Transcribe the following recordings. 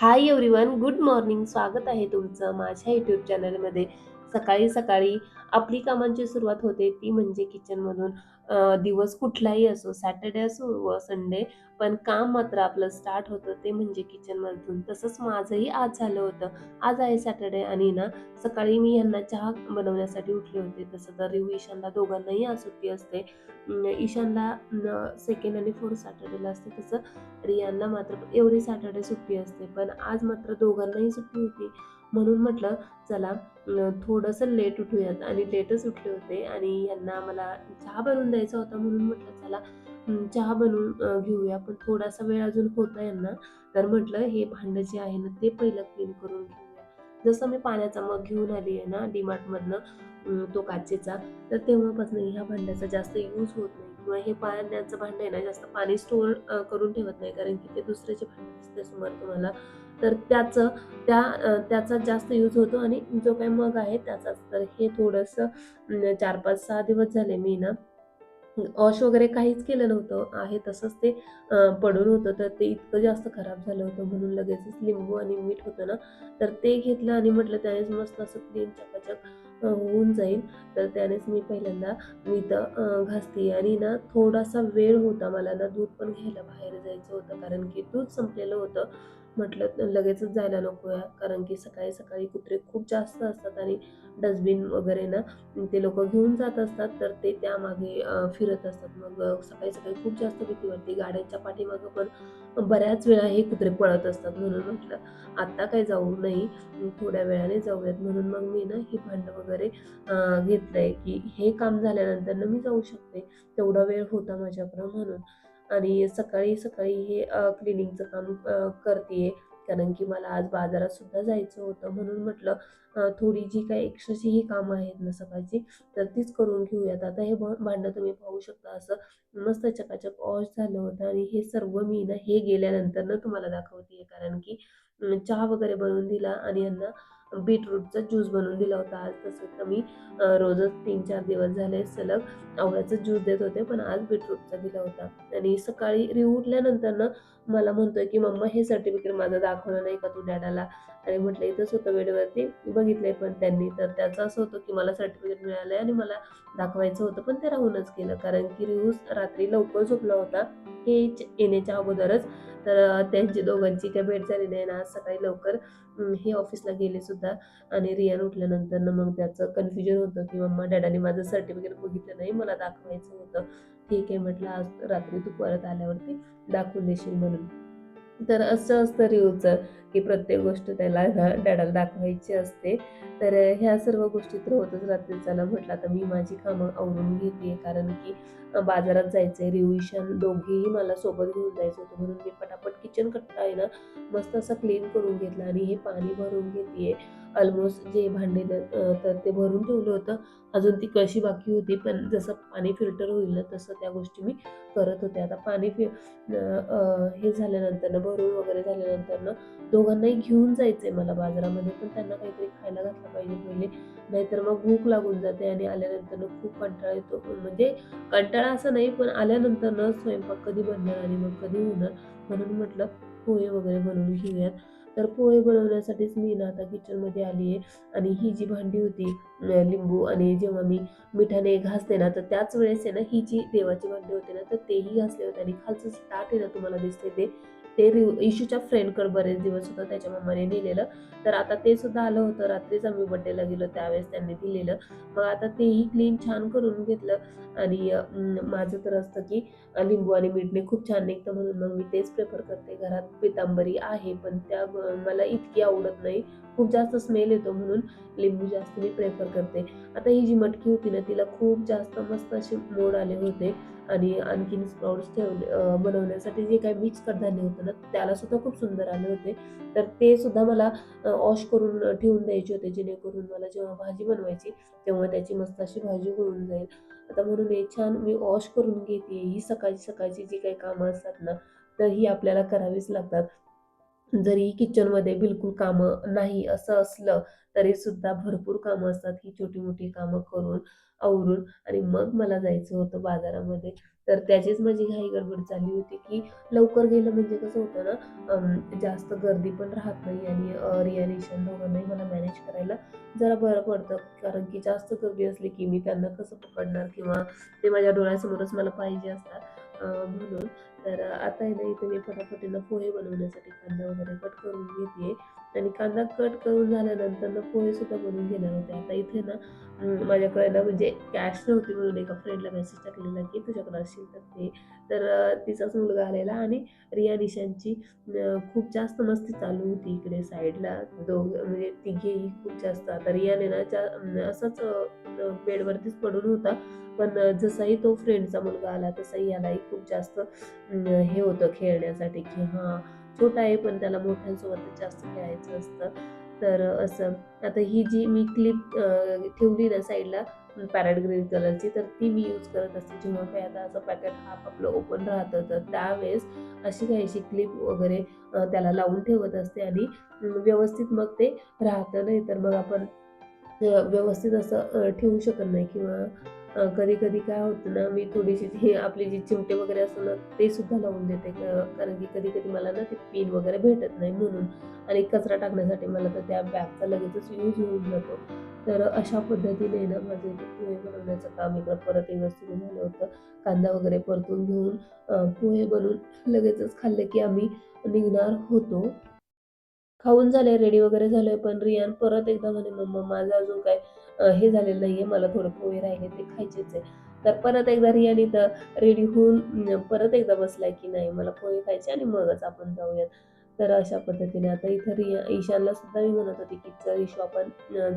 Hi everyone good morning स्वागत आहे तुमचं माझ्या यूट्यूब चॅनलमध्ये सकाळी सकाळी आपली कामांची सुरुवात होते ती म्हणजे किचनमधून दिवस कुठलाही असो सॅटर्डे असो व संडे पण काम मात्र आपलं स्टार्ट होतं ते म्हणजे किचनमधून. तसंच माझंही आज झालं होतं. आज आहे सॅटर्डे आणि ना सकाळी मी यांना चहा बनवण्यासाठी उठले होते. तसं तर रिव ईशानला दोघांनाही आज सुट्टी असते. ईशानला सेकंड आणि फोर्थ सॅटर्डेला असते. तसं रियांना मात्र एवढी सॅटर्डे सुट्टी असते. पण आज मात्र दोघांनाही सुट्टी होती. म्हणून म्हटलं चला थोडंसं लेट उठूयात. आणि लेटच उठले होते आणि यांना मला चहा बनवून द्यायचा होता म्हणून म्हटलं चला चहा बनवून घेऊया पण थोडासा वेळ अजून होता यांना तर म्हटलं हे भांडं जे आहे ना ते पहिलं क्लीन करून घेऊया. जसं मी पाण्याचा मग घेऊन आली आहे ना डीमार्टमधनं तो काचेचा तर तेव्हापासून ह्या भांड्याचा जास्त यूज होत नाही. किंवा हे पाण्याचं भांडं आहे ना जास्त पाणी स्टोअर करून ठेवत नाही कारण की ते दुसऱ्याचे भांडे दिसते समोर तुम्हाला. तर त्याचं त्या त्याचा जास्त यूज होतो आणि जो काही मग आहे त्याचाच. तर हे थोडंसं चार पाच सहा दिवस झाले मी ना वॉश वगैरे काहीच केलं नव्हतं. आहे तसंच ते पडून होतं. तर ते इतकं जास्त खराब झालं होतं म्हणून लगेचच लिंबू आणि मीठ होतं ना. तर ते घेतलं आणि म्हटलं त्यानेच मस्त असं क्लीन चकाचक होऊन जाईल. तर त्यानेच मी पहिल्यांदा मी तर घासते. आणि ना थोडासा वेळ होता मला ना दूध पण घ्यायला बाहेर जायचं होतं. कारण की दूध संपलेलं होतं. म्हटलं तर लगेचच जायला नको या कारण की सकाळी सकाळी कुत्रे खूप जास्त असतात आणि डस्टबिन वगैरे ना ते लोक घेऊन जात असतात तर ते त्यामागे फिरत असतात. मग सकाळी सकाळी खूप जास्त भीती वाटते गाड्यांच्या पाठीमागं पण बऱ्याच वेळा हे कुत्रे पळत असतात म्हणून म्हटलं आत्ता काय जाऊ नाही थोड्या वेळाने जाऊयात. म्हणून मग मी ना ही भांडं वगैरे अ, घेतलंय की हे काम झाल्यानंतर ना मी जाऊ शकते. तेवढा वेळ होता माझ्याकडं म्हणून. आणि सकाळी सकाळी हे क्लिनिंगचं काम करते कारण की मला आज बाजारात सुद्धा जायचं होतं म्हणून म्हटलं थोडी जी काही एक्स्ट्राची ही कामं आहेत ना सकाळची तर तीच करून घेऊयात. आता हे भांडं तुम्ही पाहू शकता. असं मस्त चकाचक ऑश झालं होतं आणि हे सर्व मी ना हे गेल्यानंतर ना तुम्हाला दाखवते कारण की चहा वगैरे बनवून दिला आणि यांना बीटरूटचा ज्यूस बनवून दिला होता. आज तसं तर मी रोजच तीन चार दिवस झाले सलग आवळ्याचा ज्यूस देत होते पण आज बीटरूटचा दिला होता. आणि सकाळी रिव उठल्यानंतर ना मला म्हणतोय की मम्मा हे सर्टिफिकेट माझं दाखवलं नाही का तू डॅडाला आणि म्हटलं इथंच होतं वेळेवरती बघितलंय पण त्यांनी. तर त्याचं असं होतं की मला सर्टिफिकेट मिळालंय आणि मला दाखवायचं होतं पण ते राहूनच गेलं. कारण की रिव्ह्यूज रात्री लवकर झोपला होता. हे येण्याच्या अगोदरच तर त्यांची दोघांची काही भेट झाली नाही ना आज सकाळी लवकर हे ऑफिसला गेले सुद्धा आणि रियान उठल्यानंतर ना मग त्याचं कन्फ्युजन होतं की मम्मा डॅडाने माझं सर्टिफिकेट बघितलं नाही मला दाखवायचं होतं. ठीक आहे म्हटलं आज रात्री तू परत आल्यावरती दाखवून देशील म्हणून. तर असं असतं रिओचं की प्रत्येक गोष्ट त्याला डॅडाला दाखवायची असते. तर ह्या सर्व गोष्टी तर होतच रात्री चला म्हटलं आता मी माझी कामं आवरून घेते. कारण की बाजारात जायचं आहे रिओशन दोघेही मला सोबत घेऊन जायचं होतं. म्हणून मी पटापट किचन कट्टा आहे ना मस्त असं क्लीन करून घेतलं आणि हे पाणी भरून घेते ऑलमोस्ट जे भांडे तर ते भरून ठेवलं होतं. अजून ती कशी बाकी होती पण जसं पाणी फिल्टर होईल ना तसं त्या गोष्टी मी करत होते. आता पाणी फि हे झाल्यानंतर ना भरून वगैरे झाल्यानंतर ना दोघांनाही घेऊन जायचंय मला बाजारामध्ये पण त्यांना काहीतरी खायला घातलं पाहिजे पहिले. नाहीतर मग भूक लागून जाते आणि आल्यानंतर खूप कंटाळा येतो. म्हणजे कंटाळा असं नाही पण आल्यानंतर न स्वयंपाक कधी बनणार आणि मग कधी होणार म्हणून म्हटलं पोहे वगैरे बनवून घेऊयात. तर पोहे बनवण्यासाठीच मी ना आता किचनमध्ये आली आहे आणि ही जी भांडी होती लिंबू आणि जेव्हा मी मिठाने घासते ना तर त्याच वेळेस आहे ना ही जी देवाची भांडी होती ना तर तेही घासले होते आणि खालचं ताट आहे ना तुम्हाला दिसते ते ते रिव इशूच्या फ्रेंडकडे बरेच दिवस होतं त्याच्या मम्माने दिलेलं तर आता ते सुद्धा आलं होतं रात्रीच आम्ही बड्डेला गेलो त्यावेळेस त्यांनी दिलेलं. मग आता तेही क्लीन छान करून घेतलं. आणि माझं तर असतं की लिंबू आणि मीठने खूप छान निघतं म्हणून मग मी तेच प्रेफर करते. घरात पितांबरी आहे पण त्या मला इतकी आवडत नाही. खूप जास्त स्मेल येतो म्हणून लिंबू जास्त मी प्रेफर करते. आता ही जी मटकी होती ना तिला खूप जास्त मस्त असे मोड आले होते. आणि आणखीन स्प्राउट्स ठेवले बनवण्यासाठी जे काही मिक्स कडधान्य होतं ना त्याला सुद्धा खूप सुंदर आले होते. तर ते सुद्धा मला वॉश करून ठेवून द्यायचे होते जेणेकरून मला जेव्हा भाजी बनवायची तेव्हा त्याची मस्त अशी भाजी होऊन जाईल. आता म्हणून हे छान मी वॉश करून घेते. ही सकाळची सकाळची जी काही कामं असतात ना तर ही आपल्याला करावीच लागतात. जरी किचनमध्ये बिलकुल कामं नाही असं असलं तरी सुद्धा भरपूर कामं असतात ही छोटी मोठी कामं करून आवरून आणि मग मला जायचं होतं बाजारामध्ये. तर त्याचीच माझी घाई गडबड चालली होती, की लवकर गेलं म्हणजे कसं होतं ना, जास्त गर्दी पण राहत नाही आणि अ, दोघांनाही मला मॅनेज करायला जरा बरं पडतं. कारण की जास्त गर्दी असली, की मी त्यांना कसं पकडणार किंवा ते माझ्या डोळ्यासमोरच मला पाहिजे असतात. म्हणून तर आता आहे ना, इथे मी पटापट पोहे बनवण्यासाठी कांदा वगैरे कट करून घेते. आणि कांदा कट करून झाल्यानंतर ना पोहेसुद्धा बनवून घेणार होते. आता इथे ना माझ्याकडे ना म्हणजे कॅश नव्हती म्हणून एका फ्रेंडला मेसेज टाकलेला, की तुझ्याकडे असेल तर दे. तर तिचाच मुलगा आलेला आणि रिया निशांची खूप जास्त मस्ती चालू होती इकडे साईडला. दोघं म्हणजे तिघेही खूप जास्त. आता रियाने ना असंच बेडवरतीच पडून होता. पण जसाही तो फ्रेंडचा मुलगा आला तसाही यालाही खूप जास्त हे होतं खेळण्यासाठी, की हां, छोटा आहे पण त्याला मोठ्यांसोबत जास्त खेळायचं असतं. तर असं आता ही जी मी क्लिप ठेवली ना साईडला पॅरेट ग्रीन कलरची, तर ती मी यूज करत असते. जेव्हा काही आता असं पॅकेट हाफ आपलं ओपन राहतं, तर त्यावेळेस अशी काहीशी क्लिप वगैरे त्याला लावून ठेवत असते आणि व्यवस्थित मग ते राहतं. नाही तर मग आपण व्यवस्थित असं ठेवू शकत नाही किंवा कधी-कधी काय होतं ना, मी थोडीशी जी आपली जी चिमटे वगैरे असतं ना, ते सुद्धा लावून देते. कारण की कधी-कधी मला ना ते पिन वगैरे भेटत नाही म्हणून आणि कचरा टाकण्यासाठी मला तर त्या बॅगचा लगेचच यूज होऊन जातो. तर अशा पद्धतीने ना माझे पोहे बनवण्याचं काम इकडं परत एकदा सुरू झालं होतं. कांदा वगैरे परतून घेऊन पोहे बनवून लगेचच खाल्ले की आम्ही निघणार होतो. खाऊन झाले, रेडी वगैरे झालोय, पण रियान परत एकदा म्हणे, "मम्मा माझं अजून काय हे झालेलं नाहीये, मला थोडं पोहे राहिले ते खायचेच आहे." तर परत एकदा रियान इथं रेडी होऊन परत एकदा बसलाय, की नाही मला पोहे खायचे आणि मगच आपण जाऊयात. तर अशा पद्धतीने आता इथं रिया ईशानला सुद्धा मी म्हणत होती की "चल इशू आपण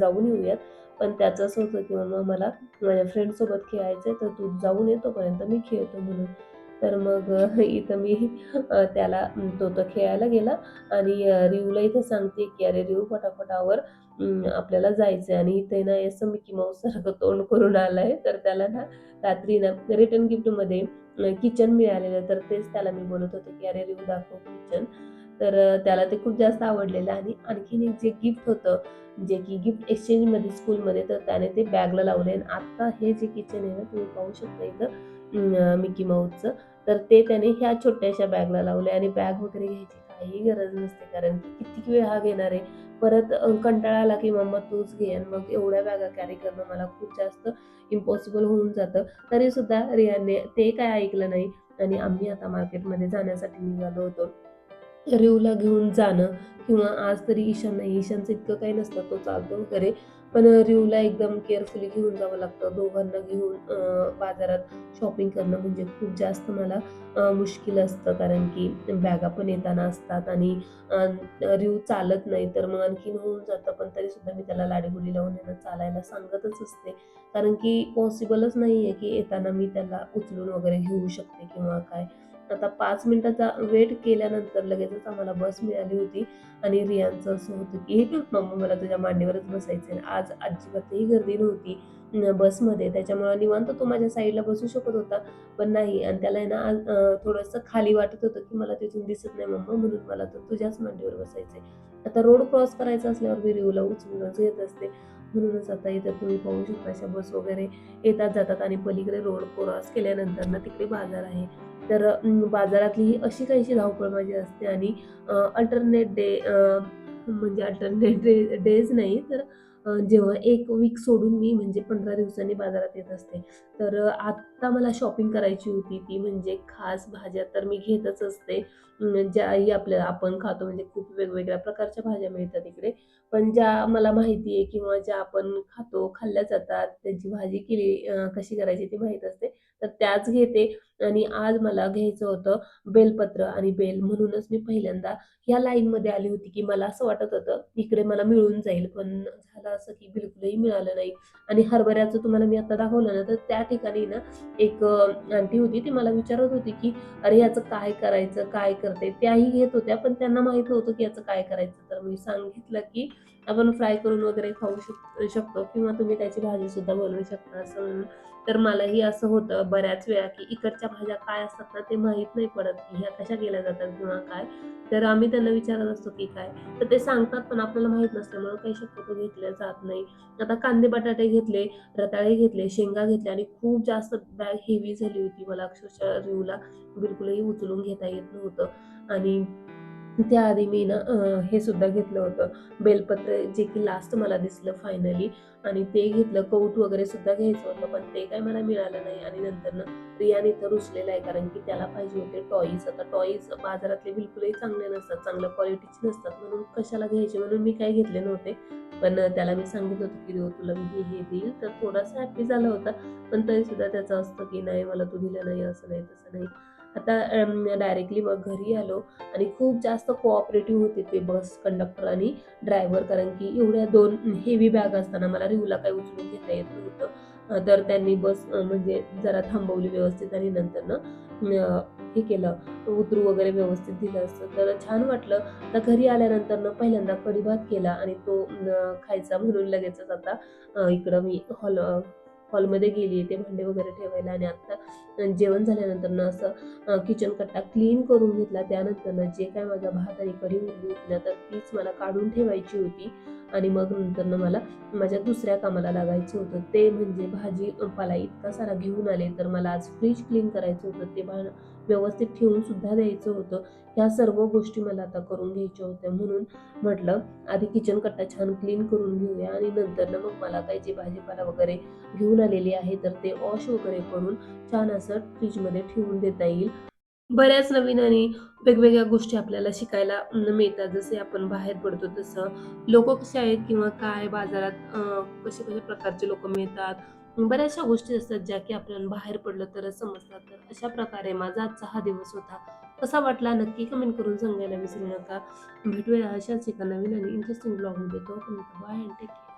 जाऊन येऊयात." पण त्याचं असं होतं, की मग मला माझ्या फ्रेंड्ससोबत खेळायचंय, तर तू जाऊन येतोपर्यंत मी खेळतो." म्हणून. तर मग इथं मी त्याला तो तर खेळायला गेला आणि रिवला इथं सांगते, की "अरे रिव पटापटावर आपल्याला जायचंय." आणि इथे ना असं मिकी माऊससारखं तोंड करून आलाय. तर त्याला ना रात्री ना रिटर्न गिफ्टमध्ये किचन मिळालेलं. तर तेच त्याला मी बोलत होते, की "अरे रिऊ दाखव किचन." तर त्याला ते खूप जास्त आवडलेलं आणि आणखीन एक जे गिफ्ट होतं, जे की गिफ्ट एक्सचेंजमध्ये स्कूलमध्ये, तर त्याने ते बॅगला लावले आणि आता हे जे किचन आहे ना, तुम्ही पाहू शकता इथं मिकी माऊसचं. तर ते त्याने ह्या छोट्याशा बॅगला लावले आणि बॅग वगैरे घ्यायची काही गरज नसते कारण की किती वेळ हा घेणार आहे. परत कंटाळा आला की मम्मा तूच घे आणि मग एवढ्या बॅगा कॅरी करणं मला खूप जास्त इम्पॉसिबल होऊन जातं. तरीसुद्धा रियाने ते काय ऐकलं नाही आणि आम्ही आता मार्केटमध्ये जाण्यासाठी निघालो होतो. रिवला घेऊन जाणं किंवा आज तरी ईशान नाही, ईशानचं इतकं काही नसतं, तो चालतो वगैरे. पण रिवला एकदम केअरफुली घेऊन जावं लागतं. दोघांना घेऊन बाजारात शॉपिंग करणं म्हणजे खूप जास्त मला मुश्किल असतं. कारण की बॅगा पण येताना असतात आणि रिव चालत नाही, तर मग आणखीन होऊन जातं. पण तरीसुद्धा मी त्याला लाडीगुडी लावून येणं चालायला सांगतच असते. कारण की पॉसिबलच नाही आहे, की येताना मी त्याला उचलून वगैरे घेऊ शकते किंवा काय. आता पाच मिनिटाचा वेट केल्यानंतर लगेचच आम्हाला बस मिळाली होती आणि रियांचं असं होतं, की "मम्मा मला तुझ्या मांडीवरच बसायचं आज अजिबातही गर्दी नव्हती बसमध्ये. त्याच्यामुळे निवांत तो माझ्या साईडला बसू शकत होता. पण नाही आणि त्याला आहे ना आज थोडंसं खाली वाटत होतं, की मला तिथून दिसत नाही मम्मा म्हणून मला तर तुझ्याच मांडीवर बसायचंय. आता रोड क्रॉस करायचा असल्यावर मी रिवला उचलूनच येत असते. म्हणूनच आता इथं तुम्ही पाहू शकता अशा बस वगैरे येतात जातात आणि पलीकडे रोड क्रॉस केल्यानंतर ना तिकडे बाजार आहे. तर बाजारातली ही अशी काहीशी धावपळ माझी असते आणि अल्टरनेट डे म्हणजे अल्टरनेट डे डेज नाही तर जेव्हा एक वीक सोडून मी म्हणजे 15 दिवसांनी बाजारात येत असते. तर आत्ता मला शॉपिंग करायची होती ती म्हणजे खास भाज्या तर मी घेतच असते. ज्याही आपल्याला आपण खातो म्हणजे खूप वेगवेगळ्या प्रकारच्या भाज्या मिळतात इकडे. पण ज्या मला माहिती आहे किंवा ज्या आपण खातो, खाल्ल्या जातात, त्यांची भाजी केली कशी करायची ती माहीत असते. तर त्याच घेते आणि आज मला घ्यायचं होतं बेलपत्र आणि बेल म्हणूनच मी पहिल्यांदा ह्या लाईनमध्ये आली होती, की मला असं वाटत होतं इकडे मला मिळून जाईल. पण झालं असं, की बिलकुलही मिळालं नाही आणि हरभऱ्याचं तुम्हाला मी आता दाखवलं ना, तर त्या ठिकाणी ना एक आंटी होती ती मला विचारत होती, की "अरे याचं काय करायचं? काय करते?" त्याही घेत होत्या, पण त्यांना माहीत नव्हतं, की याचं काय करायचं. तर मी सांगितलं, की "आपण फ्राय करून वगैरे खाऊ शक शकतो किंवा तुम्ही त्याची भाजीसुद्धा बनवू शकता." असं म्हणून. तर मलाही असं होतं बऱ्याच वेळा की इकडच्या भाज्या काय असतात ना ते माहीत नाही पडत की ह्या कशा केल्या जातात किंवा काय. तर आम्ही त्यांना विचारत असतो की काय. तर ते सांगतात पण आपल्याला माहीत नसल्यामुळे काही शक्यतो घेतल्या जात नाही. आता कांदे बटाटे घेतले रताळे घेतले शेंगा घेतल्या आणि खूप जास्त बॅग हेवी झाली होती मला अक्षरशः रिवला बिलकुलही उचलून घेता येत नव्हतं. आणि त्याआधी मी ना हे सुद्धा घेतलं होतं. बेलपत्र जे की लास्ट मला दिसलं फायनली आणि ते घेतलं. कौट वगैरे सुद्धा घ्यायचं होतं पण ते काय मला मिळालं नाही. आणि नंतर ना रियाने इथं रुसलेलं आहे कारण की त्याला पाहिजे होते टॉईज आता टॉईज बाजारातले बिलकुलही चांगले नसतात चांगल्या क्वालिटीचे नसतात. म्हणून कशाला घ्यायचे? म्हणून मी काय घेतले नव्हते. पण त्याला मी सांगितलं होतं की "देव, तुला मी हे हे देईल. तर थोडासा हॅपी झाला होता. पण तरी सुद्धा त्याचं असतं की नाही मला तू दिलं नाही असं नाही तसं नाही. आता डायरेक्टली मग घरी आलो आणि खूप जास्त कोऑपरेटिव्ह होते ते बस कंडक्टर आणि ड्रायव्हर कारण की एवढ्या दोन हेवी बॅग असताना मला रिव्हला काही उचलून घेता येत नव्हतं. तर त्यांनी बस म्हणजे जरा थांबवली व्यवस्थित आणि नंतर ना हे केलं. उतरू वगैरे व्यवस्थित दिलं असतं. तर छान वाटलं. आता घरी आल्यानंतर ना पहिल्यांदा कढीभात केला आणि तो खायचा म्हणून लगेचच आता इकडं मी हॉल हॉलमध्ये गेली ते भांडे वगैरे ठेवायला आणि आता जेवण झाल्यानंतर ना असं किचन कट्टा क्लीन करून घेतला. त्यानंतर ना जे काय माझा भात आणि कढी उरली होती ना तर तीच मला काढून ठेवायची होती. आणि मग नंतरनं मला माझ्या दुसऱ्या कामाला लागायचं होतं. ते म्हणजे भाजी पाला इतका सारा घेऊन आले तर मला आज फ्रीज क्लीन करायचं होतं. ते भा व्यवस्थित ठेवून सुद्धा द्यायचं होतं. ह्या सर्व गोष्टी मला आता करून घ्यायच्या होत्या. म्हणून म्हटलं आधी किचन कट्टा छान क्लीन करून घेऊया आणि नंतर ना मग मला काही जे भाजीपाला वगैरे घेऊन आलेली आहे तर ते वॉश वगैरे करून छान असं फ्रीजमध्ये ठेवून देता येईल. बऱ्याच नवीन आणि वेगवेगळ्या गोष्टी आपल्याला शिकायला मिळतात. जसे आपण बाहेर पडतो तसं लोक कसे आहेत किंवा काय बाजारात कसे कसे प्रकारचे लोक मिळतात? बऱ्याचशा गोष्टी असतात ज्या की आपण बाहेर पडलं तरच समजतात. तर अशा प्रकारे माझा आजचा हा दिवस होता. कसा वाटला नक्की कमेंट करून सांगायला विसरू नका. भेटूया अशाच एका नवीन आणि इंटरेस्टिंग ब्लॉगमध्ये तो बाय अँड टेक केअर